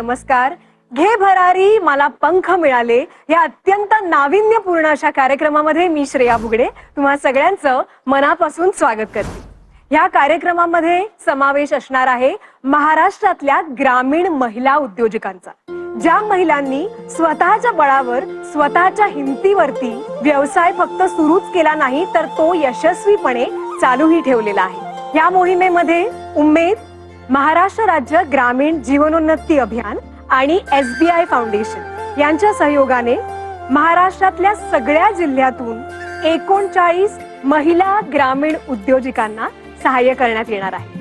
नमस्कार. घे भरारी मला पंख मिळाले. या अत्यंत नाविन्यपूर्ण अशा कार्यक्रमामध्ये मी श्रेया बुगडे. तुम्हा सगळ्यांचं मनापासून स्वागत करते. या कार्यक्रमामध्ये समावेश असणार आहे महाराष्ट्रातल्या ग्रामीण महिला उद्योजकांचा ज्या महिलांनी स्वतःच्या बळावर स्वतःच्या हिमतीवरती व्यवसाय फक्त सुरूच केला नाही तर तो यशस्वीपणे चालूही ठेवलेला आहे. या मोहिमेमध्ये उमेद महाराष्ट्र राज्य ग्रामीण जीवनोन्नती अभियान आणि एस बी आय फाउंडेशन यांच्या सहयोगाने महाराष्ट्रातल्या सगळ्या जिल्ह्यातून एकोणचाळीस महिला ग्रामीण उद्योजकांना सहाय्य करण्यात येणार आहे.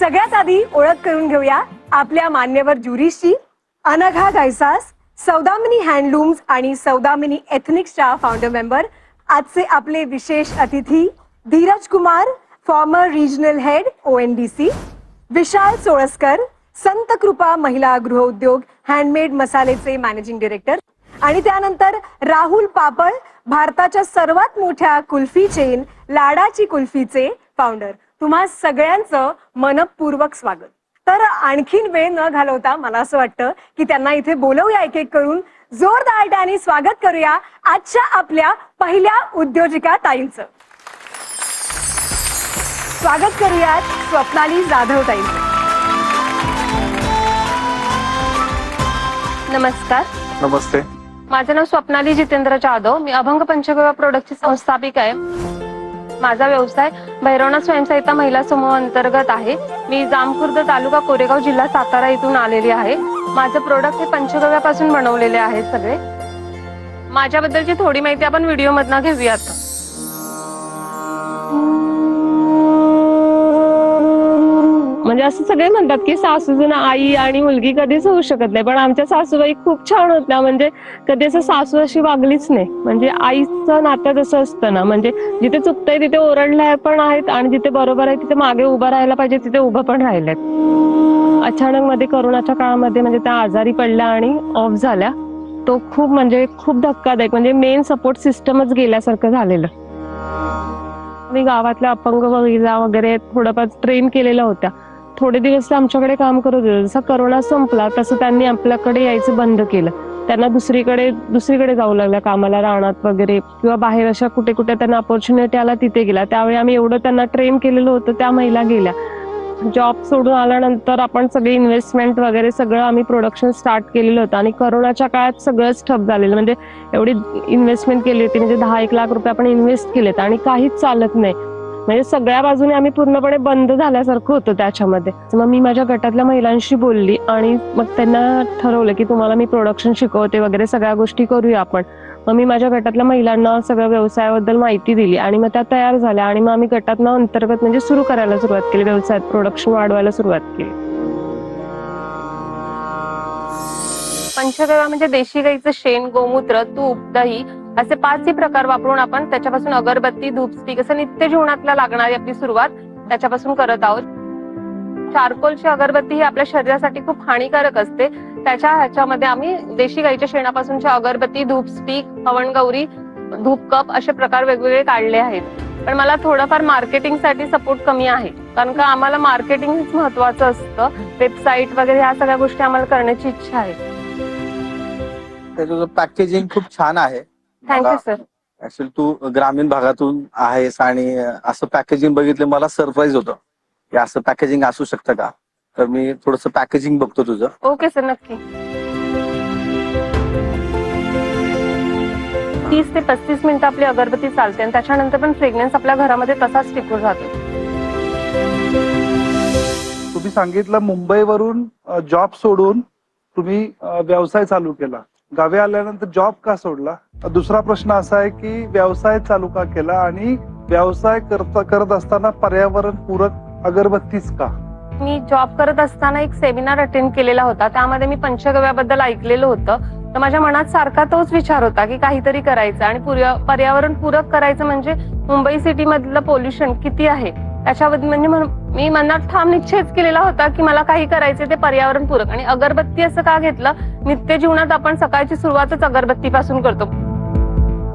सगळ्यात आधी ओळख करून घेऊया आपल्या मान्यवर ज्युरीशी अनघा गायसास सौदामिनी हँडलूम्स आणि सौदामिनी एथनिक्सच्या फाउंडर मेंबर आजचे आपले विशेष अतिथी Dhiraj Kumar former regional head O N D C Vishal Solaskar Sant Krupa महिला गृहउद्योग हँडमेड मसालेचे मॅनेजिंग डिरेक्टर आणि त्यानंतर राहुल पापळ भारताच्या सर्वात मोठ्या कुल्फी चेन लाडाची कुल्फीचे फाउंडर तुम्हा सगळ्यांचं मनपूर्वक स्वागत. तर आणखीन वेळ न घालवता मला असं वाटतं की त्यांना इथे बोलवूया एक एक करून. जोरदार टाने स्वागत करूया आजच्या आपल्या पहिल्या उद्योजिका ताईंचं. स्वागत करूयात स्वप्नाली जाधव ताईंचं नमस्कार. नमस्ते. माझं नाव स्वप्नाली जितेंद्र जाधव. मी अभंग पंचगव्य प्रोडक्टची संस्थापिका आहे. माझा व्यवसाय भैरवनाथ स्वयंसहायता महिला समूह अंतर्गत आहे. मी जामखुर्द तालुका कोरेगाव जिल्हा सातारा इथून आलेली आहे. माझं प्रोडक्ट हे पंचगव्यापासून बनवलेले आहे सगळे. माझ्याबद्दलची थोडी माहिती आपण व्हिडिओ मधनं घेऊयात. म्हणजे असं सगळे म्हणतात की सासूजून आई आणि मुलगी कधीच होऊ शकत नाही. पण आमच्या सासूबाई खूप छान होत्या म्हणजे कधी असं सासू अशी वागलीच नाही. म्हणजे आईचं नातं जसं असतं ना. म्हणजे जिथे चुकतंय तिथे ओरडल्या पण आहेत आणि जिथे बरोबर आहे तिथे मागे उभं राहायला पाहिजे तिथे उभं पण राहिलेत. अचानक मध्ये करोनाच्या काळामध्ये म्हणजे त्या आजारी पडल्या आणि ऑफ झाल्या. तो खूप म्हणजे खूप धक्कादायक म्हणजे मेन सपोर्ट सिस्टमच गेल्यासारखं झालेलं. मी गावातल्या अपंग महिला वगैरे थोडंफार ट्रेन केलेल्या होत्या. थोडे दिवस आमच्याकडे काम करत होते. जसा करोना संपला तसं त्यांनी आपल्याकडे यायचं बंद केलं. त्यांना दुसरीकडे दुसरीकडे जाऊ लागल्या कामाला रानात वगैरे किंवा बाहेर अशा कुठे कुठे त्यांना ऑपॉर्च्युनिटी आला तिथे गेला. त्यावेळी आम्ही एवढं त्यांना ट्रेन केलेलं होतं त्या महिला गेल्या. जॉब सोडून आल्यानंतर आपण सगळे इन्व्हेस्टमेंट वगैरे सगळं आम्ही प्रोडक्शन स्टार्ट केलेलं होतं. आणि करोनाच्या काळात सगळंच ठप झालेलं. म्हणजे एवढी इन्व्हेस्टमेंट केली होती म्हणजे दहा एक लाख रुपये आपण इन्व्हेस्ट केलेत. आणि काहीच चालत नाही. म्हणजे सगळ्या बाजूने आम्ही पूर्णपणे बंद झाल्यासारखं होतं त्याच्यामध्ये. मग मी माझ्या गटातल्या महिलांशी बोलली आणि मग त्यांना ठरवलं की तुम्हाला मी प्रोडक्शन शिकवते वगैरे सगळ्या गोष्टी करूया आपण. मग मी माझ्या गटातल्या महिलांना सगळ्या व्यवसायाबद्दल माहिती दिली आणि मग त्या तयार झाल्या आणि मग आम्ही गटातनं अंतर्गत म्हणजे सुरू करायला सुरुवात केली व्यवसायात प्रोडक्शन वाढवायला सुरुवात केली. पंचगव्या म्हणजे देशी गाईचं शेण गोमूत्र तूप दही असे पाचही प्रकार वापरून आपण त्याच्यापासून अगरबत्ती धूप स्टिक असं नित्य जीवनातला लागणारी आपली सुरुवात त्याच्यापासून करत आहोत. चारकोलची अगरबत्ती ही आपल्या शरीरासाठी खूप हानिकारक असते. त्याच्या ह्याच्यामध्ये आम्ही देशी गाईच्या शेणापासूनच्या अगरबत्ती धूप स्टिक पवनगौरी धूप कप असे प्रकार वेगवेगळे काढले आहेत. पण मला थोडंफार मार्केटिंगसाठी सपोर्ट कमी आहे. कारण का आम्हाला मार्केटिंग महत्वाचं असतं. वेबसाईट वगैरे ह्या सगळ्या गोष्टी आम्हाला करण्याची इच्छा आहे. त्याचं पॅकेजिंग खूप छान आहे. थँक्यू सर ऍक्च्युली तू ग्रामीण भागातून आहेस आणि असं पॅकेजिंग बघितलं मला सरप्राईज होतं. की असं पॅकेजिंग असू शकतं का? तर मी थोडस पॅकेजिंग बघतो तुझं. ओके सर नक्की. तीस ते पस्तीस मिनिटं आपली अगरबत्ती चालते आणि त्याच्यानंतर पण फ्रेग्रन्स आपल्या घरामध्ये तसाच टिकून राहतो. तुम्ही सांगितलं मुंबईवरून जॉब सोडून तुम्ही अ, व्यवसाय चालू केला. गावी आल्यानंतर जॉब का सोडला? दुसरा प्रश्न असा आहे की व्यवसाय चालू का केला आणि व्यवसाय करता करत असताना पर्यावरण पूरक अगरबत्तीच का? मी जॉब करत असताना एक सेमिनार अटेंड केलेला होता. त्यामध्ये मी पंचगव्याबद्दल ऐकलेलं होतं. तर माझ्या मनात सारखा तोच विचार होता की काहीतरी करायचं आणि पर्यावरण पूरक करायचं म्हणजे मुंबई सिटी मधलं पोल्युशन किती आहे? त्याच्याबद्दल म्हणजे मी मनात ठाम निश्चयच केलेला होता की मला काही करायचे ते पर्यावरण पूरक. आणि अगरबत्ती असं का घेतलं? नित्य जीवनात आपण सकाळची सुरुवातच अगरबत्ती पासून करतो.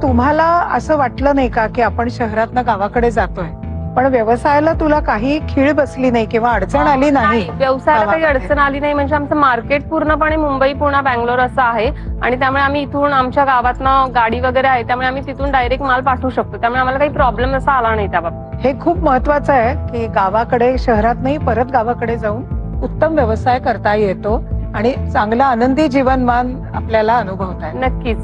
तुम्हाला असं वाटलं नाही का की आपण शहरातनं गावाकडे जातोय? पण व्यवसायाला तुला काही खीळ बसली नाही किंवा अडचण आली नाही व्यवसायाला काही. अडचण आली नाही. म्हणजे आमचं मार्केट पूर्णपणे मुंबई पुणा बँगलोर असं आहे. आणि त्यामुळे आम्ही इथून आमच्या गावातनं गाडी वगैरे आहे. त्यामुळे आम्ही तिथून डायरेक्ट माल पाठवू शकतो. त्यामुळे आम्हाला काही प्रॉब्लेम असा आला नाही त्या बाबतीत. हे खूप महत्वाचं आहे की गावाकडे शहरात नाही परत गावाकडे जाऊन उत्तम व्यवसाय करता येतो आणि चांगला आनंदी जीवनमान आपल्याला अनुभवता. नक्कीच.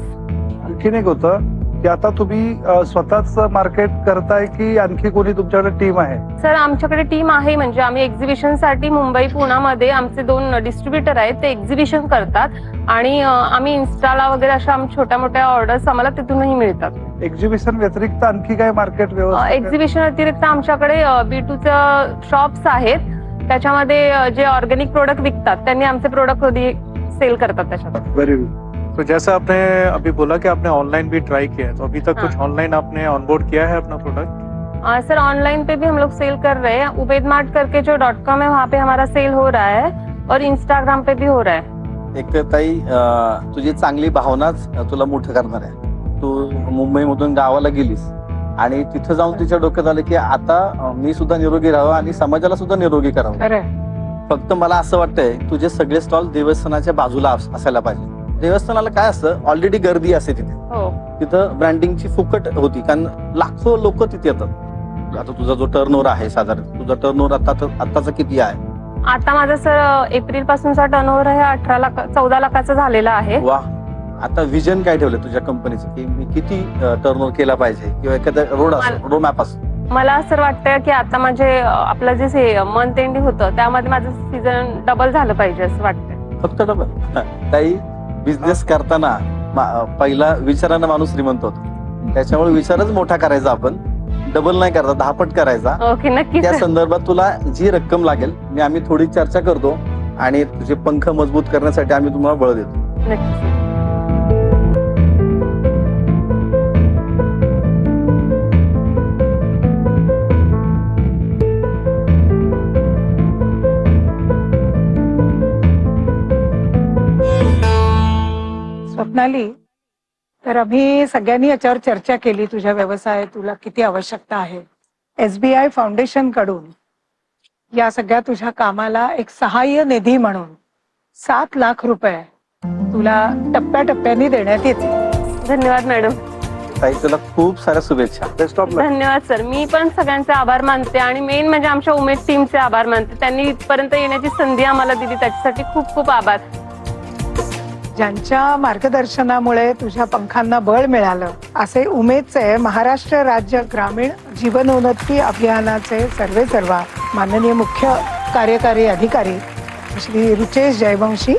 आणखीन एक होतं की आता तुम्ही स्वतःच मार्केट करताय की आणखी कोणी तुमच्याकडे टीम आहे? सर आमच्याकडे टीम आहे. म्हणजे आम्ही एक्झिबिशनसाठी मुंबई पुण्यामध्ये आमचे दोन डिस्ट्रीब्युटर आहेत. ते एक्झिबिशन करतात. आणि आम्ही इन्स्टाला वगैरे अशा छोट्या मोठ्या ऑर्डर्स आम्हाला तिथूनही मिळतात. एक्झिबिशन व्यतिरिक्त आणखी काय मार्केट व्यवस्था एक्झिबिशन व्यतिरिक्त आमच्याकडे बी टूचं शॉप्स आहेत. त्याच्यामध्ये जे ऑर्गॅनिक प्रोडक्ट विकतात त्यांनी आमचे प्रोडक्ट कधी सेल करतात त्याच्यात. व्हेरी गुड तो जैसा आपने अभी बोला कि आपने ऑनलाइन भी ट्राई किया है तो अभी तक कुछ ऑनलाइन आपने ऑनबोर्ड किया है अपना प्रोडक्ट सर ऑनलाइन पे भी हम लोग सेल कर रहे हैं। उबेद मार्ट करके जो डॉट कॉम है वहाँ पे हमारा सेल हो रहा है और इंस्टाग्राम पे भी हो रहा है। एक तर ताई तुझी चांगली भावनाच तुला मोठं करणार आहे. तू मुंबईमधून गावाला गेलीस आणि तिथं जाऊन तिच्या डोक्यात आलं की आता मी सुद्धा निरोगी राहावं आणि समाजाला सुद्धा निरोगी करावं. फक्त मला असं वाटतंय तुझे सगळे स्टॉल देवस्थानाच्या बाजूला अस- असायला पाहिजे. देवस्थानाला काय असतं ऑलरेडी गर्दी असते तिथे. हो. तिथं ब्रँडिंगची फुकट होती कारण लाखो लोक तिथे येतात. आता तुझा जो टर्न आहे साधारण तुझा टर्न आता आताचा किती आहे? आता माझा सर एप्रिल पासूनचा टर्नओव्हर आहे अठरा लाख चौदा लाखाचा झालेला आहे. वा आता विजन काय ठेवलं तुझ्या कंपनीचं की मी किती टर्न केला पाहिजे? किंवा एखादा रोड असो रोड मॅप असो मला असं वाटतं की आता माझे आपलं जे मंथ एंडिंग होतं त्यामध्ये माझं सीझन डबल झालं पाहिजे असं वाटतं फक्त डबल काही बिझनेस करताना पहिला विचारानं माणूस श्रीमंत होतो. त्याच्यामुळे विचारच मोठा करायचा आपण. डबल नाही करायचा दहापट करायचा. त्या संदर्भात तुला जी रक्कम लागेल मी आम्ही थोडी चर्चा करतो आणि तुझे पंख मजबूत करण्यासाठी आम्ही तुम्हाला बळ देतो. स्वप्नाली तर आम्ही सगळ्यांनी याच्यावर चर्चा केली तुझ्या व्यवसायात तुला किती आवश्यकता आहे. एसबीआय फाउंडेशनकडून या सगळ्या तुझ्या कामाला एक सहाय्य निधी म्हणून सात लाख रुपये तुला टप्प्याटप्प्याने देण्यात येतील. धन्यवाद मॅडम. ताई तुला खूप साऱ्या शुभेच्छा. बेस्ट ऑफ लक धन्यवाद सर. मी पण सगळ्यांचे आभार मानते आणि मेन म्हणजे आमच्या उमेद टीमचे आभार मानते. त्यांनी इथपर्यंत येण्याची संधी आम्हाला दिली. त्याच्यासाठी खूप खूप आभार. ज्यांच्या मार्गदर्शनामुळे तुझ्या पंखांना बळ मिळालं असे उमेदचे महाराष्ट्र राज्य ग्रामीण जीवनोन्नती अभियानाचे सर्वे सर्वा माननीय मुख्य कार्यकारी अधिकारी श्री रुचेश जयवंशी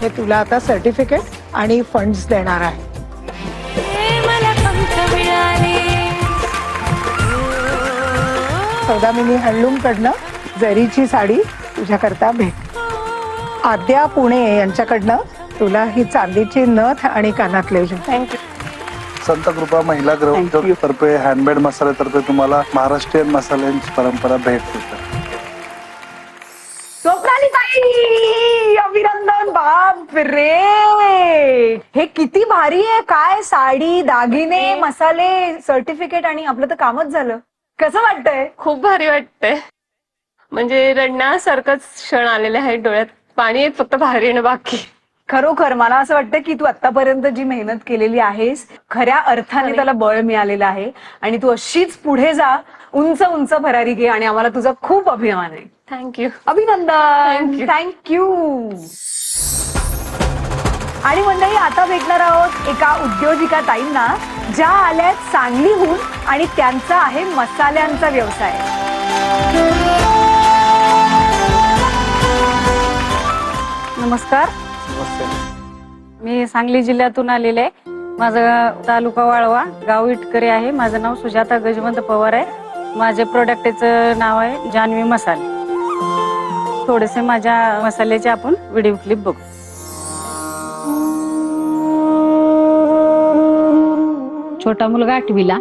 हे तुला आता सर्टिफिकेट आणि फंड्स देणार आहे. सौदामिनी हँडलूम कडनं जरीची साडी तुझ्याकरता भेट. आद्या पुणे यांच्याकडनं तुला ही चांदीची नथ आणि कानातले थँक्यू संत कृपा महिला गृह तर्फे हँडमेड मसाले तर्फे तुम्हाला महाराष्ट्रीयन मसाल्यांची परंपरा भेट देते. स्वप्नाली ताई अभिनंदन बाप रे. हे किती भारी आहे. काय साडी दागिने मसाले सर्टिफिकेट आणि आपलं तर कामच झालं. कसं वाटतंय? खूप भारी वाटतंय. म्हणजे रडण्यासारखंच क्षण आलेले आहेत डोळ्यात. पाणी येत फक्त बाहेर येणं बाकी. खरोखर मला असं वाटतं की तू आतापर्यंत जी मेहनत केलेली आहेस खऱ्या अर्थाने त्याला बळ मिळालेलं आहे आणि तू अशीच पुढे जा उंच उंच भरारी घे आणि आम्हाला तुझा खूप अभिमान आहे. थँक्यू अभिनंदन. थँक्यू आणि मंडळी आता भेटणार आहोत एका उद्योजिका ताईंना ज्या आल्यात सांगलीहून आणि त्यांचा आहे मसाल्यांचा व्यवसाय. नमस्कार. मी सांगली जिल्ह्यातून आलेले आहे. माझं तालुका वाळवा गाव इटकरी आहे. माझं नाव सुजाता गजवंत पवार आहे. माझे प्रोडक्टचं नाव आहे जान्हवी मसाले. थोडेसे माझ्या मसाल्याचे आपण व्हिडिओ क्लिप बघू. छोटा मुलगा आठवीला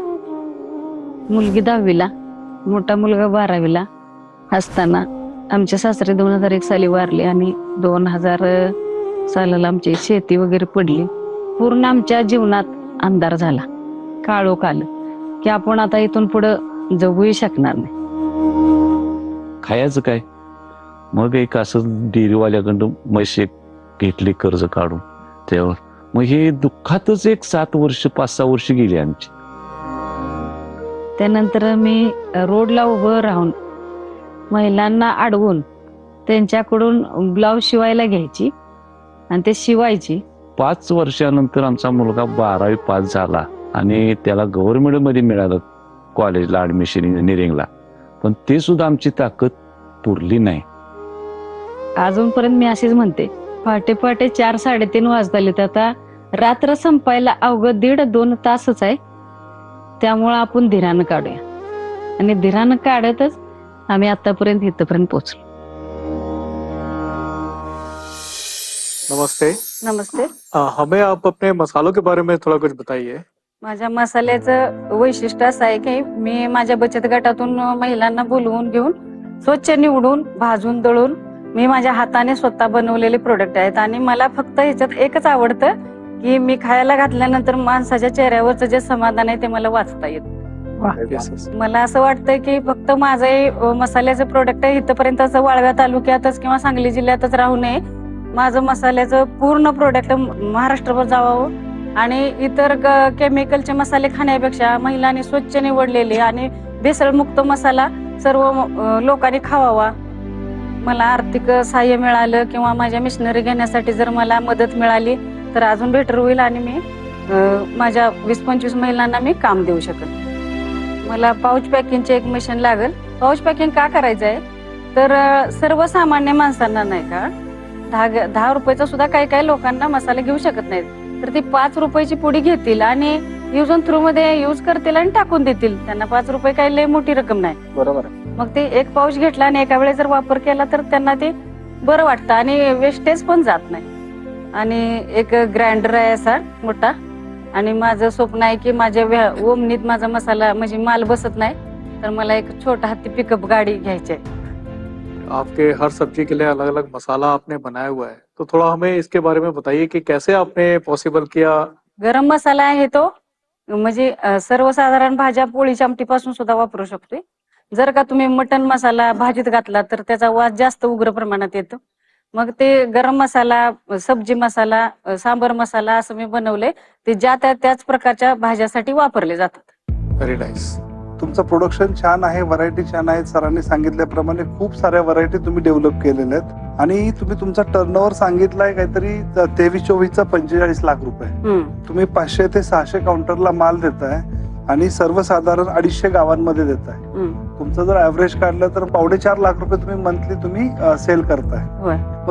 मुलगी दहावीला मोठा मुलगा बारावीला. असताना आमचे सासरे दोन हजार एक साली वारले आणि दोन हजार सालाला आमची शेती वगैरे पडली. पूर्ण आमच्या जीवनात अंधार झाला. काळोख आलं की आपण आता इथून पुढं जगूही शकणार नाही. खायचं काय? मग एक असं डेअरीवाल्याकडं म्हैस एक घेतली कर्ज काढून त्यावर. मग हे दुःखातच एक सात वर्ष पाच सहा वर्ष गेली आमची. त्यानंतर मी रोडला उभं राहून महिलांना अडवून त्यांच्याकडून ब्लाऊज शिवायला घ्यायची. आणि ते शिवायची. पाच वर्षानंतर आमचा मुलगा बारावी पास झाला आणि त्याला गव्हर्नमेंटमध्ये मिळालं कॉलेजला ऍडमिशन इंजिनिअरिंगला पण ते सुद्धा आमची ताकद पुरली नाही. अजूनपर्यंत मी अशीच म्हणते पहाटे पहाटे चार साडेतीन वाजतालेत आता रात्र संपायला अवघं दीड दोन तासच आहे. त्यामुळं आपण धीरानं काढूया. आणि धीरानं काढतच आम्ही आतापर्यंत इथपर्यंत पोहोचलो. नमस्ते। नमस्ते। अ, हमें आप अपने मसालों के बारे में थोड़ा कुछ बताइए। माझ्या मसाल्याचं वैशिष्ट्य असं आहे की मी माझ्या बचत गटातून महिलांना बोलवून घेऊन स्वच्छ निवडून भाजून दळून मी माझ्या हाताने स्वतः बनवलेले प्रोडक्ट आहेत. आणि मला फक्त ह्याच्यात एकच आवडतं की मी खायला घातल्यानंतर माणसाच्या चेहऱ्यावरचं जे समाधान आहे ते मला वाचता येत. Yes, yes. मला असं वाटतं की फक्त माझं मसाल्याचं प्रोडक्ट आहे इथपर्यंत असं वाळव्या तालुक्यातच किंवा सांगली जिल्ह्यातच राहू नये. माझं मसाल्याचं पूर्ण प्रोडक्ट महाराष्ट्रभर जावावं आणि इतर क- केमिकलचे मसाले खाण्यापेक्षा महिलांनी स्वच्छ निवडलेले आणि भेसळमुक्त मसाला सर्व लोकांनी खावावा. मला आर्थिक सहाय्य मिळालं किंवा माझ्या मिशनरी घेण्यासाठी जर मला मदत मिळाली तर अजून बेटर होईल आणि मी माझ्या वीस पंचवीस महिलांना मी काम देऊ शकेन मला पाऊच पॅकिंगचे एक मशीन लागेल. पाऊच पॅकिंग का करायचं आहे तर सर्वसामान्य माणसांना नाही का दहा दहा रुपयाचा सुद्धा काही काही लोकांना मसाला घेऊ शकत नाहीत. तर ती पाच रुपयाची पुडी घेतील आणि युज अँड थ्रू मध्ये युज करतील आणि टाकून देतील. त्यांना पाच रुपये काही लय मोठी रक्कम नाही. बरोबर. मग ते एक पाऊच घेतला आणि एका वेळेस जर वापर केला तर त्यांना ते बरं वाटतं आणि वेस्टेज पण जात नाही. आणि एक ग्राइंडर आहे असा मोठा. आणि माझं स्वप्न आहे की माझ्या ओमनीत माझा मसाला म्हणजे माल बसत नाही. तर मला एक छोटा हत्ती पिकअप गाडी घ्यायची आहे. आपके हर सब्जी के लिए अलग अलग मसाला आपने बनाया हुआ है। तो थोड़ा हमें इसके बारे में बताइए कि कैसे आपने पॉसिबल किया? गरम मसाला आहे तो म्हणजे सर्वसाधारण भाज्या पोळीच्या आमटीपासून सुद्धा वापरू शकतोय. जर का तुम्ही मटन मसाला भाजीत घातला तर त्याचा वास जास्त उग्र प्रमाणात येतो. मग ते गरम मसाला सब्जी मसाला सांबर मसाला असं मी बनवले ते ज्या त्या त्याच प्रकारच्या भाज्यासाठी वापरले जातात. वेरी नाइस तुमचं प्रोडक्शन छान आहे व्हरायटी छान आहेत सरांनी सांगितल्याप्रमाणे खूप साऱ्या व्हरायटी तुम्ही डेव्हलप केलेल्या आहेत. आणि तुम्ही तुमचा टर्नओव्हर सांगितलाय काहीतरी तेवीस चोवीसचा पंचेचाळीस लाख रुपये. तुम्ही पाचशे ते सहाशे काउंटरला माल देताय आणि सर्वसाधारण अडीचशे गावांमध्ये देताय. तुमचं जर ऍव्हरेज काढलं तर पावणे चार लाख रुपये तुम्ही मंथली तुम्ही सेल करताय.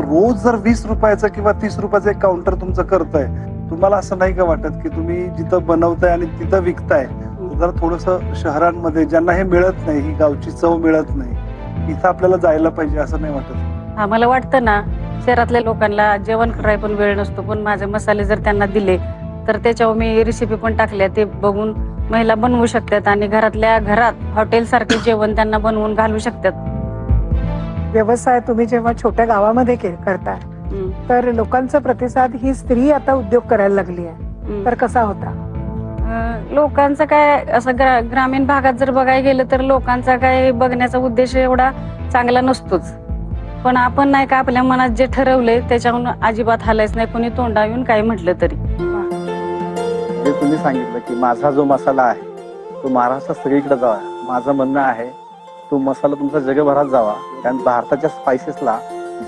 रोज जर वीस रुपयाचं किंवा तीस रुपयाचं एक काउंटर तुमचं करताय तुम्हाला असं नाही का वाटत की तुम्ही जिथं बनवताय आणि तिथं विकताय जरा थोडस शहरांमध्ये ज्यांना हे मिळत नाही ही गावची चव मिळत नाही इथं आपल्याला जायला पाहिजे असं नाही वाटत. आम्हाला वाटतं ना शहरातल्या लोकांना जेवण करायला पण वेळ नसतो पण माझे मसाले जर त्यांना दिले तर त्याच्यावर मी रेसिपी पण टाकल्या ते बघून महिला बनवू शकतात आणि घरातल्या घरात हॉटेल सारखे जेवण त्यांना बनवून घालू शकतात. व्यवसाय तुम्ही जेव्हा छोट्या गावामध्ये के- हम्म, तर लोकांचा प्रतिसाद ही स्त्री आता उद्योग करायला लागली आहे. हम्म. तर कसा होता? लोकांचं काय असं ग्रा- ग्रामीण भागात जर बघायला गेलं तर लोकांचा काय बघण्याचा उद्देश एवढा चांगला नसतोच. पण आपण नाही का आपल्या मनात जे ठरवलंय त्याच्याहून अजिबात हालायच नाही. कोणी तोंडा येऊन काही म्हटलं तरी. जे तुम्ही सांगितलं की माझा जो मसाला आहे तो महाराष्ट्रात सगळीकडे जावा. माझं म्हणणं आहे तो मसाला तुमचा जगभरात जावा. कारण भारताच्या स्पायसेसला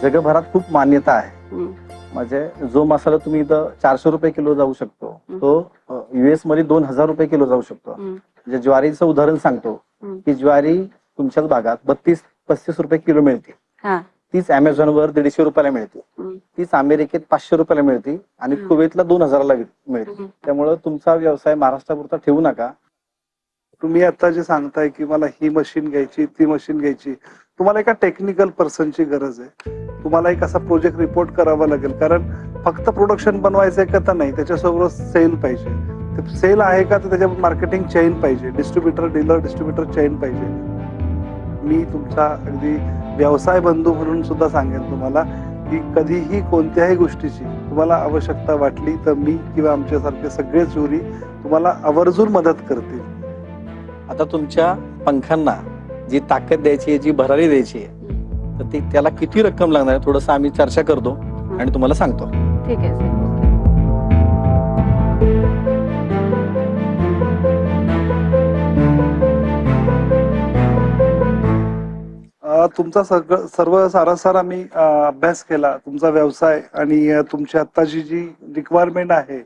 जगभरात खूप मान्यता आहे. म्हणजे जो मसाला तुम्ही इथं चारशे रुपये किलो जाऊ शकतो तो युएसमध्ये दोन हजार रुपये किलो जाऊ शकतो. म्हणजे ज्वारीचं उदाहरण सांगतो. की ज्वारी तुमच्याच भागात बत्तीस पस्तीस रुपये किलो मिळते. तीच अमेझॉन वर दीडशे रुपयाला मिळते. तीच अमेरिकेत पाचशे रुपयाला मिळते. आणि. कुवेतला दोन हजाराला मिळते. त्यामुळं तुमचा व्यवसाय महाराष्ट्रापुरता ठेवू नका. तुम्ही आता जे सांगताय की मला ही मशीन घ्यायची ती मशीन घ्यायची तुम्हाला एका टेक्निकल पर्सनची गरज आहे. तुम्हाला एक असा प्रोजेक्ट रिपोर्ट करावा लागेल. कारण फक्त प्रोडक्शन बनवायचं आहे का तर नाही त्याच्यासोबत सेल पाहिजे. सेल आहे का तर त्याच्यावर मार्केटिंग चेन पाहिजे. डिस्ट्रीब्युटर डीलर डिस्ट्रीब्युटर चेन पाहिजे. मी तुमचा अगदी व्यवसाय बंधू म्हणून सुद्धा सांगेन तुम्हाला की कधीही कोणत्याही गोष्टीची तुम्हाला आवश्यकता वाटली तर मी किंवा आमच्यासारखे सगळे जोरी तुम्हाला आवर्जून मदत करतील. आता तुमच्या पंखांना जी ताकद द्यायची आहे जी भरारी द्यायची आहे तर ती त्याला किती रक्कम लागणार आहे थोडंसं आम्ही चर्चा करतो आणि तुम्हाला सांगतो. ठीक आहे तुमचा सगळं सर्व सारासार आम्ही अभ्यास केला. तुमचा व्यवसाय आणि तुमची आत्ताची जी रिक्वायरमेंट आहे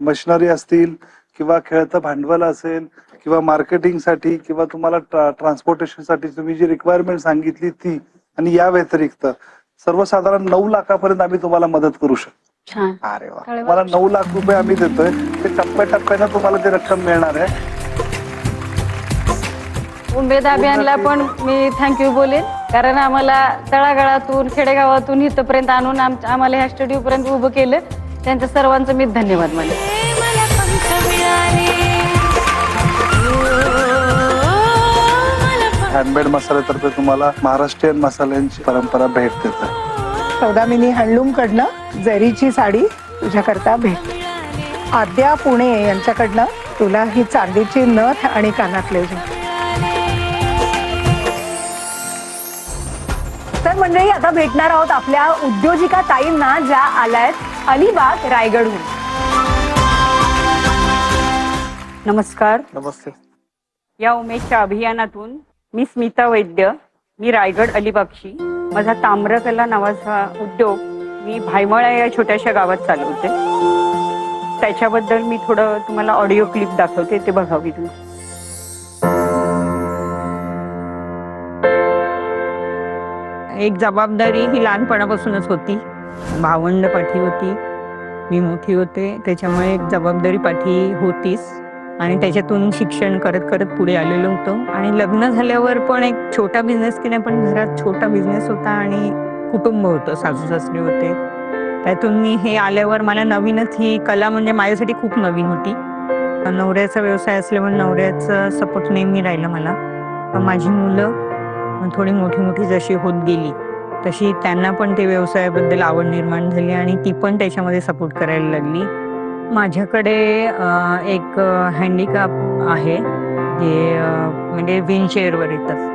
मशिनरी असतील किंवा खेळतं भांडवल असेल किंवा मार्केटिंगसाठी किंवा तुम्हाला ट्रान्सपोर्टेशनसाठी तुम्ही जी रिक्वायरमेंट सांगितली ती आणि या व्यतिरिक्त सर्वसाधारण नऊ लाखापर्यंत आम्ही तुम्हाला मदत करू शकतो. अरे वा. तुम्हाला नऊ लाख रुपये आम्ही देतोय. ते टप्प्याटप्प्यानं तुम्हाला ती रक्कम मिळणार आहे. उमेद अभियानला पण मी थँक्यू बोलेन. कारण आम्हाला तळागाळातून खेडेगावातून इथपर्यंत आणून आम- आम्हाला ह्या स्टुडिओ पर्यंत उभं केलं. त्यांच्या सर्वांचं मी धन्यवाद मानते. मला पंख मिळाले मला हँडमेड मसाल्यातर्फे तुम्हाला महाराष्ट्रीयन मसाल्यांची परंपरा भेट देत आहे सौदामिनी हँडलूम कडनं जरीची साडी तुझ्याकरता भेट. आद्या पुणे यांच्याकडनं तुला ही चांदीची नथ आणि कानातले भेट मंडळी आता भेटणार आहोत आपल्या उद्योजिका ताईंना ज्या आल्यात अलिबाग रायगडहून. नमस्कार. नमस्ते. या उमेदच्या अभियानातून मी स्मिता वैद्य मी रायगड अलिबागची. माझा ताम्रकला नावाचा उद्योग मी भायमळा या छोट्याशा गावात चालवते. त्याच्याबद्दल मी थोडं तुम्हाला ऑडिओ क्लिप दाखवते ते बघावी तुम्ही. एक जबाबदारी ही लहानपणापासूनच होती. भावंड पाठी होती. मी मोठी होते त्याच्यामुळे एक जबाबदारी पाठी होतीच आणि त्याच्यातून शिक्षण करत करत पुढे आलेलो होतो. आणि लग्न झाल्यावर पण एक छोटा बिझनेस की नाही पण घरात छोटा बिझनेस होता आणि कुटुंब होतं सासू सासरे होते. त्यातून मी हे आल्यावर मला नवीनच ही कला म्हणजे माझ्यासाठी खूप नवीन होती. नवऱ्याचा व्यवसाय असल्यामुळे नवऱ्याचा सपोर्ट नेहमी राहिला मला. माझी मुलं थोडी मोठी मोठी जशी होत गेली तशी त्यांना पण ते व्यवसायाबद्दल आवड निर्माण झाली आणि ती पण त्याच्यामध्ये सपोर्ट करायला लागली. माझ्याकडे एक हँडिकॅप आहे जे म्हणजे व्हीलचेअरवर येतात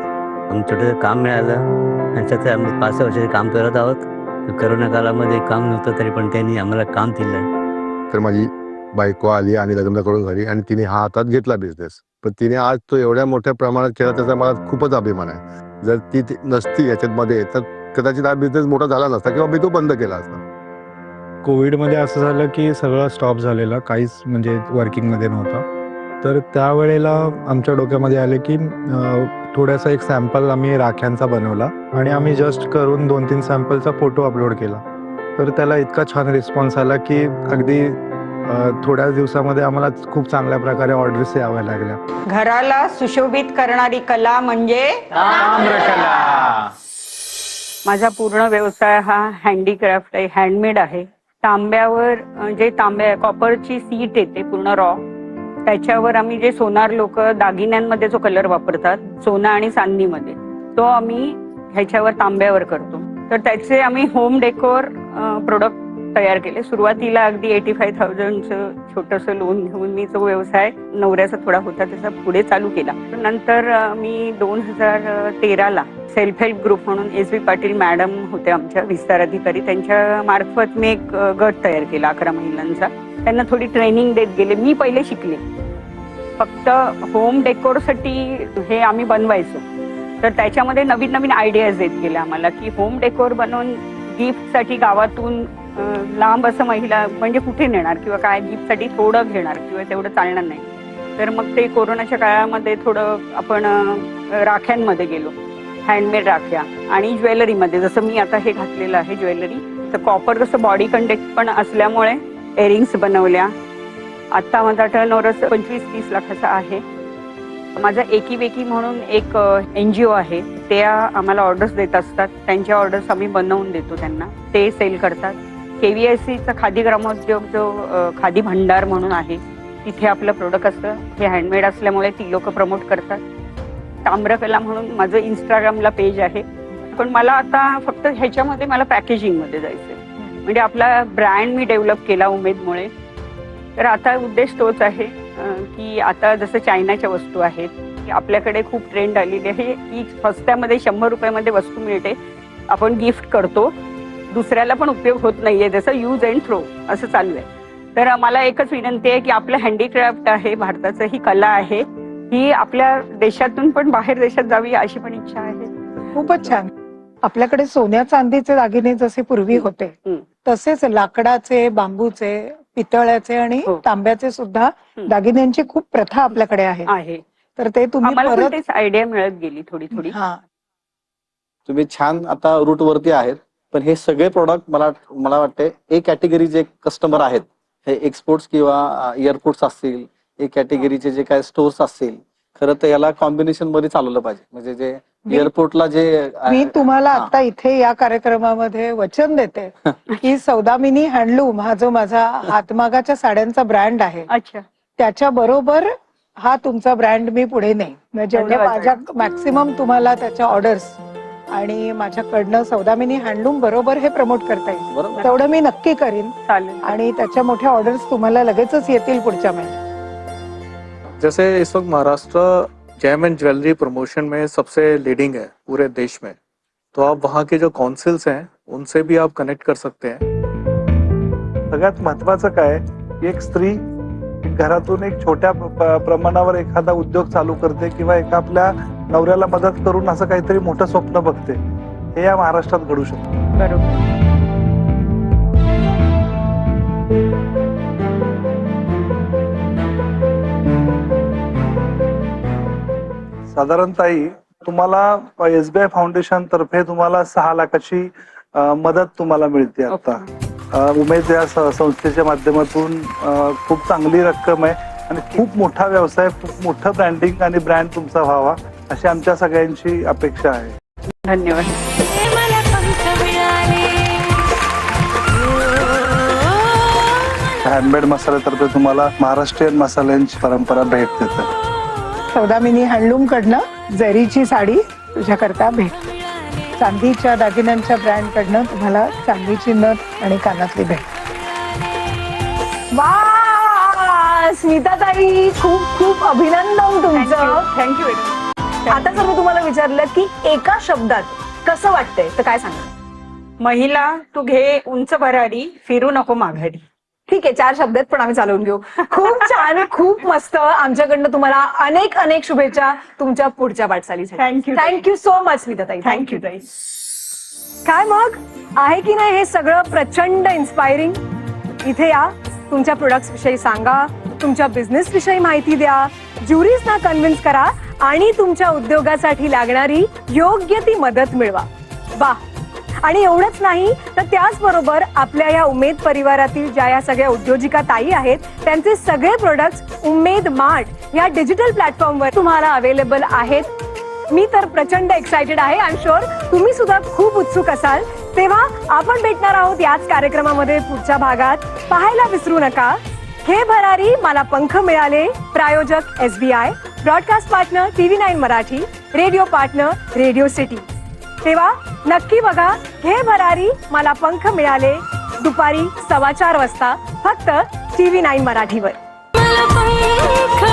छोटंसं काम मिळालं आणि आम्ही पाच सहा वर्षाचे काम करत आहोत. करोना काळामध्ये काम नव्हतं तरी पण त्यांनी आम्हाला काम दिलं. तर माझी बायको आली आणि लग्न करून घरी आणि तिने हा हातात घेतला बिझनेस पण तिने आज तो एवढ्या मोठ्या प्रमाणात केला त्याचा मला खूपच अभिमान आहे. जर ती ती नसती याच्यामध्ये तर कदाचित हा बिझनेस मोठा झाला नसता किंवा मी तो बंद केला असता. कोविडमध्ये असं झालं की सगळं स्टॉप झालेलं काहीच म्हणजे वर्किंगमध्ये नव्हतं. तर त्यावेळेला आमच्या डोक्यामध्ये आले की अं, थोडासा एक सॅम्पल आम्ही राख्यांचा बनवला आणि आम्ही जस्ट करून दोन तीन सॅम्पलचा फोटो अपलोड केला. तर त्याला इतका छान रिस्पॉन्स आला की अगदी थोड्याच दिवसामध्ये आम्हाला खूप चांगल्या प्रकारे ऑर्डर्स याव्या लागल्या. घराला सुशोभित करणारी कला म्हणजे? माझा पूर्ण व्यवसाय हा हँडीक्राफ्ट आहे हँडमेड आहे. तांब्यावर जे तांब्या कॉपरची सीट येते पूर्ण रॉ त्याच्यावर आम्ही जे सोनार लोक दागिन्यांमध्ये जो कलर वापरतात सोना आणि चांदीमध्ये तो आम्ही ह्याच्यावर तांब्यावर करतो. तर त्याचे आम्ही होम डेकोर प्रोडक्ट तयार केले. सुरुवातीला अगदी एटी फाय थाउजंडचं छोटंसं लोन घेऊन मी जो व्यवसाय नवऱ्याचा थोडा होता त्याचा पुढे चालू केला. नंतर मी दोन हजार तेराला सेल्फ हेल्प ग्रुप म्हणून एस बी पाटील मॅडम होते आमच्या विस्तार अधिकारी. त्यांच्या मार्फत मी एक गट तयार केला अकरा महिलांचा. त्यांना थोडी ट्रेनिंग देत गेले. मी पहिले शिकले. फक्त होम डेकोरसाठी हे आम्ही बनवायचो. तर त्याच्यामध्ये नवीन नवीन आयडियाज येत गेल्या आम्हाला की होम डेकोर बनवून गिफ्टसाठी गावातून लांब असं महिला म्हणजे कुठे नेणार? किंवा काय जीपसाठी थोडं घेणार किंवा तेवढं चालणार नाही. तर मग ते कोरोनाच्या काळामध्ये थोडं आपण राख्यांमध्ये गेलो. हँडमेड राख्या आणि ज्वेलरीमध्ये. जसं मी आता हे घातलेलं आहे ज्वेलरी तर कॉपर जसं बॉडी कंटेक्ट पण असल्यामुळे एरिंग्स बनवल्या. आत्ता माझा टर्न ओव्हर पंचवीस तीस लाखाचा आहे. माझा एकीवेकी म्हणून एक एन जी ओ आहे. त्या आम्हाला ऑर्डर्स देत असतात. त्यांच्या ऑर्डर्स आम्ही बनवून देतो त्यांना. ते सेल करतात. केव्हीआयसीचा खादी ग्रामोद्योग जो खादी भंडार म्हणून आहे तिथे आपलं प्रोडक्ट असतं. हे हँडमेड असल्यामुळे ती लोक प्रमोट करतात. ताम्रकला म्हणून माझं इंस्टाग्रामला पेज आहे. पण मला आता फक्त ह्याच्यामध्ये मला पॅकेजिंगमध्ये जायचं म्हणजे आपला ब्रँड मी डेव्हलप केला उमेदमुळे. तर आता उद्देश तोच आहे की आता जसं चायनाच्या वस्तू आहेत की आपल्याकडे खूप ट्रेंड आलेली आहे. की स्वस्त्यामध्ये शंभर रुपयामध्ये वस्तू मिळते. आपण गिफ्ट करतो. दुसऱ्याला पण उपयोग होत नाहीये. जसं यूज अँड थ्रो असं चालू आहे. तर मला एकच विनंती आहे की आपलं हँडीक्राफ्ट आहे भारताचं ही कला आहे ही आपल्या देशातून पण बाहेर देशात जावी अशी पण इच्छा आहे. खूपच छान. आपल्याकडे सोन्या चांदीचे दागिने जसे पूर्वी होते. तसेच लाकडाचे बांबूचे पितळ्याचे आणि हो. तांब्याचे सुद्धा. दागिन्यांची खूप प्रथा आपल्याकडे आहे. आहे. तर ते तुम्ही परत आयडिया मिळत गेली थोडी थोडी. हा. तुम्ही छान आता रूट वरती आहेत. पण हे सगळे प्रोडक्ट मला मला वाटते ए कॅटेगरी जे कस्टमर आहेत हे एक्सपोर्ट्स किंवा एअरपोर्ट्स असतील ए कॅटेगरीचे जे काय स्टोर्स असतील खरं तर याला कॉम्बिनेशनमध्ये चालवलं पाहिजे म्हणजे जे मी- एअरपोर्टला जे मी तुम्हाला. आता इथे या कार्यक्रमामध्ये वचन देते की सौदामिनी हँडलूम हा जो माझा हातमागाच्या साड्यांचा ब्रँड आहे अच्छा त्याच्या बरोबर हा तुमचा ब्रँड मी पुढे नेईन म्हणजे. माझ्या मॅक्सिमम तुम्हाला त्याच्या ऑर्डर्स आणि माझ्याकडनं सौदामिनी हँडलूम बरोबर हे प्रमोट करता येईल. तेवढं मी नक्की करीन. चालेल. आणि त्याच्या मोठ्या ऑर्डर्स तुम्हाला लगेचच येतील पुढच्या महिन्यात. जैसे इस वक्त Maharashtra gem and jewellery promotion में सबसे लीडिंग है पूरे देश में। तो आप वहाँ के जो काउंसिल्स हैं उनसे भी आप कनेक्ट कर सकते हैं। सगळ्यात महत्वाचं काय की एक स्त्री घरातून एक छोट्या प्रमाणावर एखादा उद्योग चालू करते किंवा एका आपल्या नवऱ्याला मदत करून असं काहीतरी मोठं स्वप्न बघते. हे या महाराष्ट्रात घडू शकतं. बरोबर. साधारणतः तुम्हाला एसबीआय फाउंडेशन तर्फे तुम्हाला सहा लाखाची मदत तुम्हाला मिळते आता. उमेद या संस्थेच्या माध्यमातून खूप चांगली रक्कम आहे आणि खूप मोठा व्यवसाय खूप मोठं ब्रँडिंग आणि ब्रँड तुमचा व्हावा अशी आमच्या सगळ्यांची अपेक्षा आहे. धन्यवाद. हँडमेड मसाल्यातर्फे तुम्हाला महाराष्ट्रीयन मसाल्यांची परंपरा भेट देते. सौदामिनी हँडलूम कडनं जरीची साडी तुझ्याकरता भेट. चांदीच्या दागिन्यांच्या ब्रँड कडनं तुम्हाला चांदीची नथ आणि कानातली भेट. वा स्मिताताई खूप खूप अभिनंदन तुमचं. थँक्यू आता जर मी तुम्हाला विचारलं की एका शब्दात कसं वाटतंय तर काय सांगा महिला तू घे उंच भरारी फिरू नको माघारी. ठीक आहे चार शब्दात पण आम्ही चालवून घेऊ. खूप छान खूप मस्त. आमच्याकडनं तुम्हाला अनेक अनेक शुभेच्छा तुमच्या पुढच्या वाटचालीसाठी. Thank you. Thank you so much स्मिताताई thank you ताई. काय मग? आहे की नाही हे सगळं प्रचंड इन्स्पायरिंग इथे या. तुमच्या प्रोडक्ट्स विषयी सांगा. तुमच्या बिझनेस विषयी माहिती द्या. ज्युरीजना कन्व्हिन्स करा. आणि तुमच्या उद्योगासाठी लागणारी योग्य ती मदत मिळवा. वा आणि एवढंच नाही तर त्याचबरोबर आपल्या या उमेद परिवारातील ज्या या सगळ्या उद्योजिका ताई आहेत त्यांचे सगळे प्रोडक्ट्स उमेद मार्ट या डिजिटल प्लॅटफॉर्मवर तुम्हाला अवेलेबल आहेत. मी तर प्रचंड एक्सायटेड आहे. आय एम शुअर तुम्ही सुद्धा खूप उत्सुक असाल. तेव्हा आपण भेटणार आहोत याच कार्यक्रमामध्ये पुढच्या भागात. पाहायला विसरू नका. हे भरारी मला पंख मिळाले. प्रायोजक S B I broadcast partner TV nine Marathi radio partner radio city तेव्हा नक्की बघा हे भरारी मला पंख मिळाले. दुपारी सव्वा चार वाजता फक्त टीव्ही नाईन मराठीवर. मला